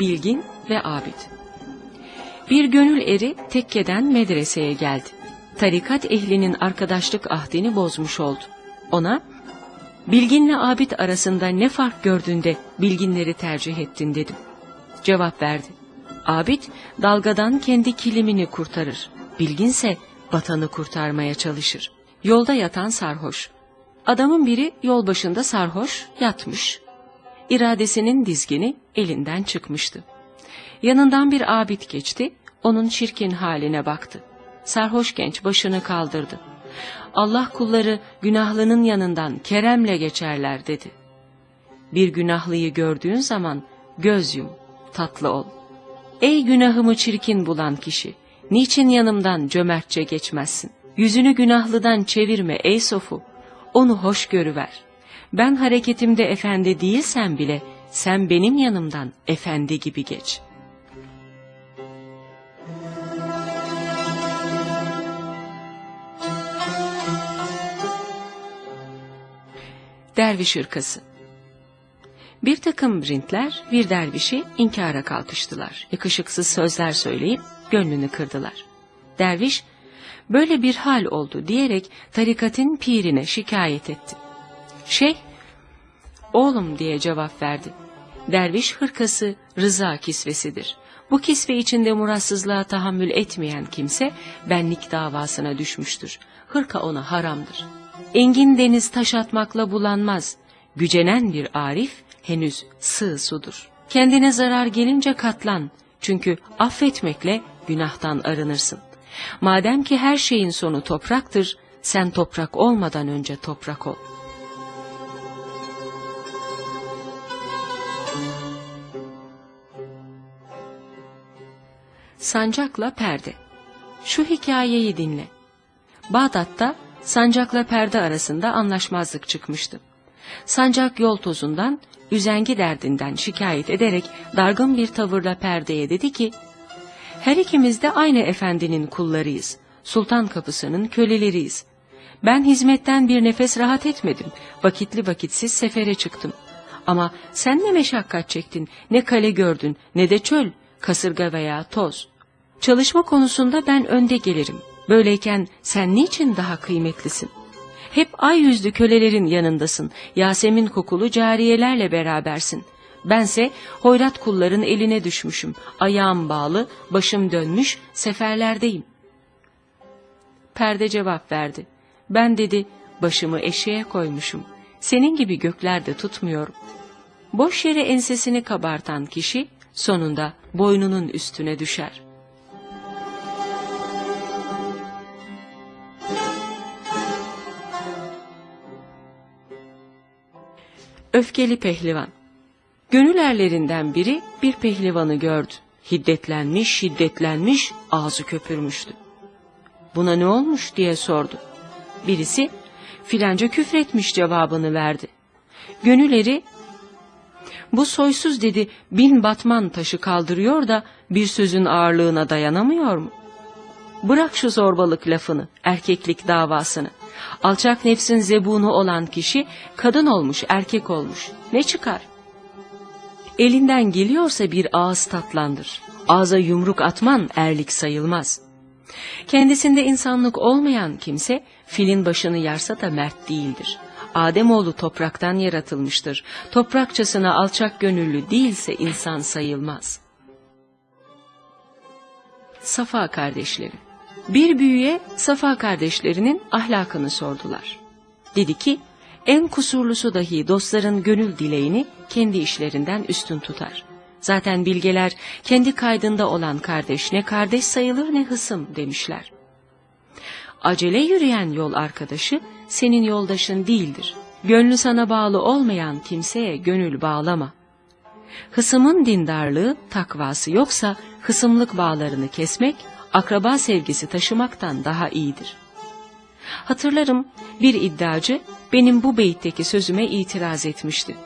bilgin ve abid. Bir gönül eri tekkeden medreseye geldi. Tarikat ehlinin arkadaşlık ahdini bozmuş oldu. Ona, bilginle abid arasında ne fark gördüğünde bilginleri tercih ettin dedim. Cevap verdi. Abid dalgadan kendi kilimini kurtarır. Bilginse vatanı kurtarmaya çalışır. Yolda yatan sarhoş. Adamın biri yol başında sarhoş yatmış. İradesinin dizgini elinden çıkmıştı. Yanından bir abid geçti, onun çirkin haline baktı. Sarhoş genç başını kaldırdı. Allah kulları günahlının yanından keremle geçerler dedi. Bir günahlıyı gördüğün zaman göz yum, tatlı ol. Ey günahımı çirkin bulan kişi, niçin yanımdan cömertçe geçmezsin? Yüzünü günahlıdan çevirme ey sofu, onu hoş görüver. Ben hareketimde efendi değilsem bile, sen benim yanımdan efendi gibi geç.'' Derviş ırkası Bir takım rintler bir dervişi inkara kalkıştılar. Yakışıksız sözler söyleyip gönlünü kırdılar. Derviş, böyle bir hal oldu diyerek tarikatın pirine şikayet etti. Şeyh, oğlum diye cevap verdi. Derviş hırkası rıza kisvesidir. Bu kisve içinde muratsızlığa tahammül etmeyen kimse benlik davasına düşmüştür. Hırka ona haramdır. Engin deniz taş atmakla bulanmaz. Gücenen bir arif henüz sığ sudur. Kendine zarar gelince katlan. Çünkü affetmekle günahtan arınırsın. Madem ki her şeyin sonu topraktır, sen toprak olmadan önce toprak ol. Sancakla perde. Şu hikayeyi dinle. Bağdat'ta sancakla perde arasında anlaşmazlık çıkmıştı. Sancak yol tozundan, üzengi derdinden şikayet ederek dargın bir tavırla perdeye dedi ki, her ikimiz de aynı efendinin kullarıyız, sultan kapısının köleleriyiz. Ben hizmetten bir nefes rahat etmedim, vakitli vakitsiz sefere çıktım. Ama sen ne meşakkat çektin, ne kale gördün, ne de çöl, kasırga veya toz. Çalışma konusunda ben önde gelirim. Böyleyken sen niçin daha kıymetlisin? Hep ay yüzlü kölelerin yanındasın, Yasemin kokulu cariyelerle berabersin. Bense hoyrat kulların eline düşmüşüm, ayağım bağlı, başım dönmüş, seferlerdeyim. Perde cevap verdi. Ben dedi, başımı eşeğe koymuşum. Senin gibi göklerde tutmuyorum. Boş yere ensesini kabartan kişi sonunda boynunun üstüne düşer.'' Öfkeli pehlivan. Gönül erlerinden biri bir pehlivanı gördü. Hiddetlenmiş, şiddetlenmiş, ağzı köpürmüştü. Buna ne olmuş diye sordu. Birisi filanca küfretmiş cevabını verdi. Gönül bu soysuz dedi bin batman taşı kaldırıyor da bir sözün ağırlığına dayanamıyor mu? Bırak şu zorbalık lafını, erkeklik davasını. Alçak nefsin zebunu olan kişi kadın olmuş, erkek olmuş. Ne çıkar? Elinden geliyorsa bir ağız tatlandır. Ağza yumruk atman erlik sayılmaz. Kendisinde insanlık olmayan kimse filin başını yarsa da mert değildir. Ademoğlu topraktan yaratılmıştır. Toprakçasına alçak gönüllü değilse insan sayılmaz. Safa kardeşleri bir büyüye Safa kardeşlerinin ahlakını sordular. Dedi ki, en kusurlusu dahi dostların gönül dileğini kendi işlerinden üstün tutar. Zaten bilgeler kendi kaydında olan kardeş ne kardeş sayılır ne hısım demişler. Acele yürüyen yol arkadaşı senin yoldaşın değildir. Gönlü sana bağlı olmayan kimseye gönül bağlama. Hısımın dindarlığı, takvası yoksa hısımlık bağlarını kesmek akraba sevgisi taşımaktan daha iyidir. Hatırlarım bir iddiacı benim bu beyitteki sözüme itiraz etmişti.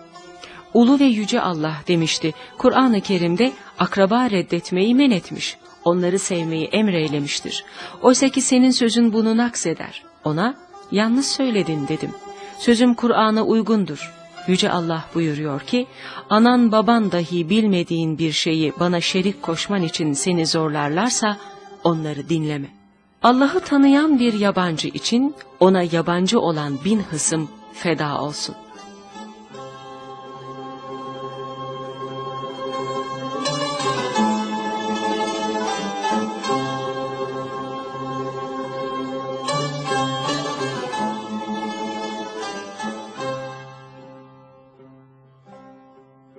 Ulu ve yüce Allah demişti, Kur'an-ı Kerim'de akraba reddetmeyi men etmiş, onları sevmeyi emreylemiştir. Oysa ki senin sözün bunu nakseder. Ona, yanlış söyledin dedim. Sözüm Kur'an'a uygundur. Yüce Allah buyuruyor ki, anan baban dahi bilmediğin bir şeyi bana şerik koşman için seni zorlarlarsa onları dinleme. Allah'ı tanıyan bir yabancı için ona yabancı olan bin hısım feda olsun.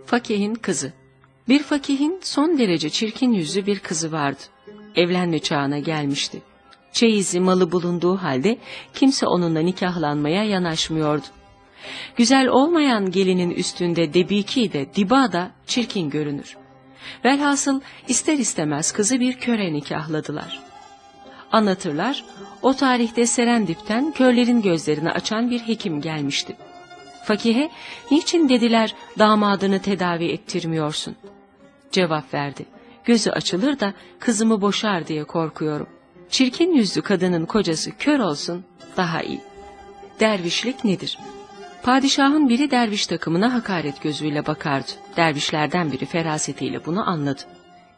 Fakihin kızı Bir fakihin son derece çirkin yüzlü bir kızı vardı. Evlenme çağına gelmişti. Çeyizi malı bulunduğu halde kimse onunla nikahlanmaya yanaşmıyordu. Güzel olmayan gelinin üstünde debiki de diba da çirkin görünür. Velhasıl ister istemez kızı bir köre nikahladılar. Anlatırlar, o tarihte Serendip'ten körlerin gözlerini açan bir hekim gelmişti. Fakihe, niçin dediler damadını tedavi ettirmiyorsun? Cevap verdi, gözü açılır da kızımı boşar diye korkuyorum. Çirkin yüzlü kadının kocası kör olsun daha iyi. Dervişlik nedir? Padişahın biri derviş takımına hakaret gözüyle bakardı. Dervişlerden biri ferasetiyle bunu anladı.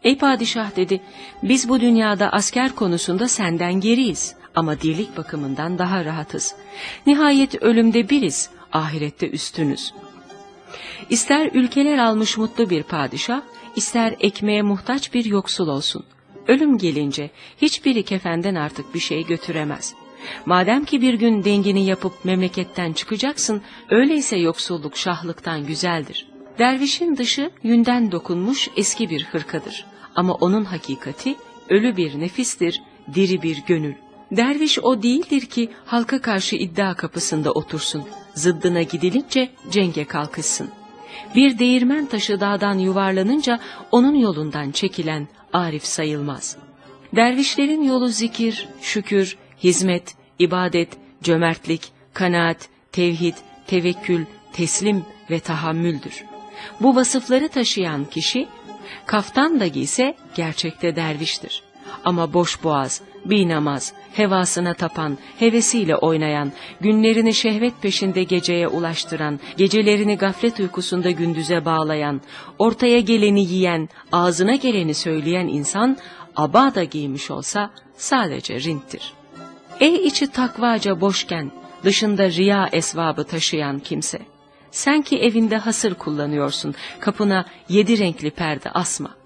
Ey padişah dedi, biz bu dünyada asker konusunda senden geriyiz ama dirlik bakımından daha rahatız. Nihayet ölümde biriz, ahirette üstünüz. İster ülkeler almış mutlu bir padişah, ister ekmeğe muhtaç bir yoksul olsun. Ölüm gelince hiçbiri kefenden artık bir şey götüremez. Madem ki bir gün dengini yapıp memleketten çıkacaksın, öyleyse yoksulluk şahlıktan güzeldir. Dervişin dışı yünden dokunmuş eski bir hırkadır. Ama onun hakikati ölü bir nefistir, diri bir gönül. Derviş o değildir ki halka karşı iddia kapısında otursun. Zıddına gidilince cenge kalkışsın. Bir değirmen taşı dağdan yuvarlanınca onun yolundan çekilen arif sayılmaz. Dervişlerin yolu zikir, şükür, hizmet, ibadet, cömertlik, kanaat, tevhid, tevekkül, teslim ve tahammüldür. Bu vasıfları taşıyan kişi, kaftan da giyse gerçekte derviştir. Ama boş boğaz, binamaz, hevasına tapan, hevesiyle oynayan, günlerini şehvet peşinde geceye ulaştıran, gecelerini gaflet uykusunda gündüze bağlayan, ortaya geleni yiyen, ağzına geleni söyleyen insan, aba da giymiş olsa sadece rinttir. Ey içi takvaca boşken, dışında riya esvabı taşıyan kimse, sen ki evinde hasır kullanıyorsun, kapına yedi renkli perde asma.